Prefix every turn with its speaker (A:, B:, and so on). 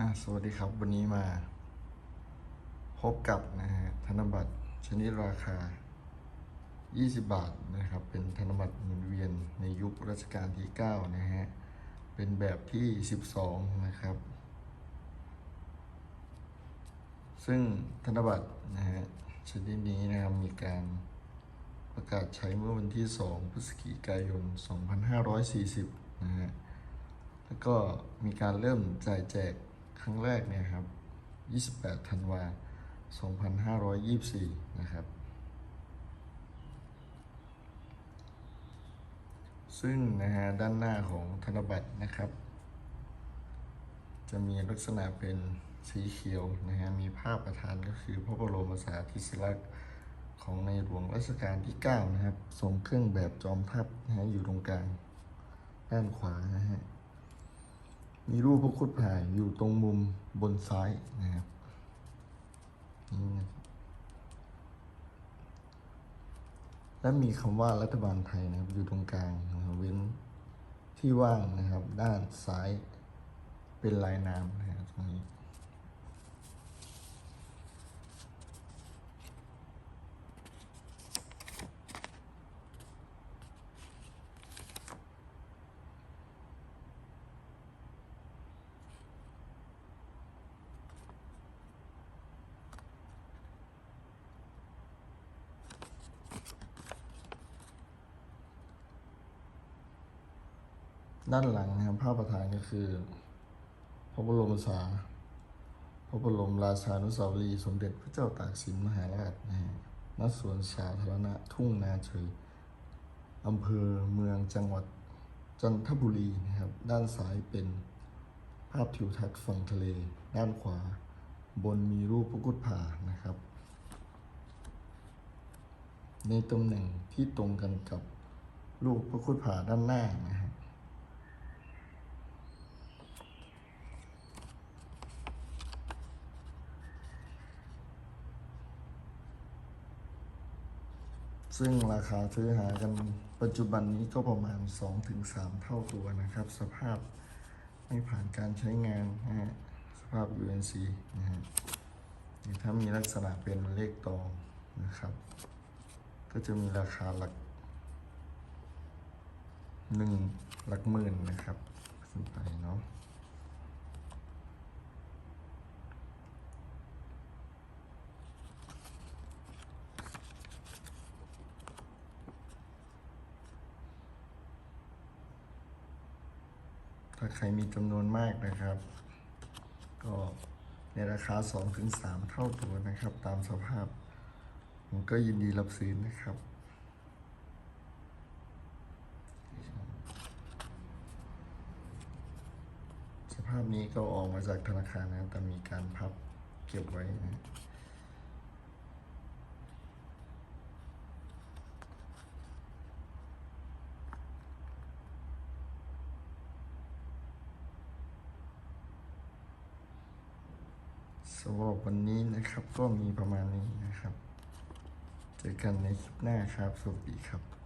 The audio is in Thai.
A: อะสวัสดีครับวันนี้มา พบกับนะฮะธนบัตรชนิดราคา 20 บาทนะครับ เป็นธนบัตรหมุนเวียนในยุครัชกาลที่ 9 นะฮะ เป็นแบบที่ 12 นะครับ ซึ่งธนบัตรนะฮะชนิดนี้นะครับมีการประกาศใช้เมื่อวันที่ 2 พฤศจิกายน 2540 นะฮะแล้วก็มีการเริ่มจ่ายแจก ครั้งแรกเนี่ยครับ 28 ธันวา 2524 นะครับ ซึ่งนะฮะด้านหน้าของธนบัตรนะครับ จะมีลักษณะเป็นสีเขียวนะฮะ มีภาพประธานก็คือพระบรมสารีริลักษณ์ของในหลวงรัชกาลที่ 9 นะครับทรงเครื่องแบบจอมทัพนะฮะอยู่ตรงกลางด้านขวานะฮะ มีรูปพระคุดแผ่อยู่ตรงมุมบนซ้ายนะครับนี่นะครับและมีคำว่ารัฐบาลไทยนะครับอยู่ตรงกลางนะครับเว้นที่ว่างนะครับ ด้านซ้ายเป็นลายน้ำนะครับตรงนี้ ด้านหลังนะครับภาพประธานก็คือ พระบรมสาพระบรมราชานุสาวรีย์สมเด็จพระเจ้าตากสินมหาราชนะฮะณสวนสาธารณะทุ่งนาเฉยอำเภอเมืองจังหวัดจันทบุรีนะครับ ด้านซ้ายเป็นภาพทิวทัศน์ฝั่งทะเล ด้านขวา บนมีรูปพระกุฏผานะครับ ในตำแหน่งที่ตรงกันกับรูปพระคุดผาด้านหน้านะฮะ ซึ่งราคาซื้อหากันปัจจุบันนี้ก็ประมาณ 2-3 เท่าตัวนะครับ สภาพไม่ผ่านการใช้งานนะฮะสภาพ UNC นะฮะถ้ามีลักษณะเป็นเลขตองนะครับ ก็จะมีราคาหลักหนึ่งหลักหมื่นนะครับ ขึ้นไปเนาะ ถ้าใครมีจำนวนมากนะครับ ก็ในราคา 2-3 เท่าตัวนะครับ ตามสภาพ ผมก็ยินดีรับซื้อนะครับสภาพนี้ก็ออกมาจากธนาคารนะ แต่มีการพับเก็บไว้นะ สำหรับวันนี้นะครับก็มีประมาณนี้นะครับ เจอกันในคลิปหน้าครับ สวัสดีครับ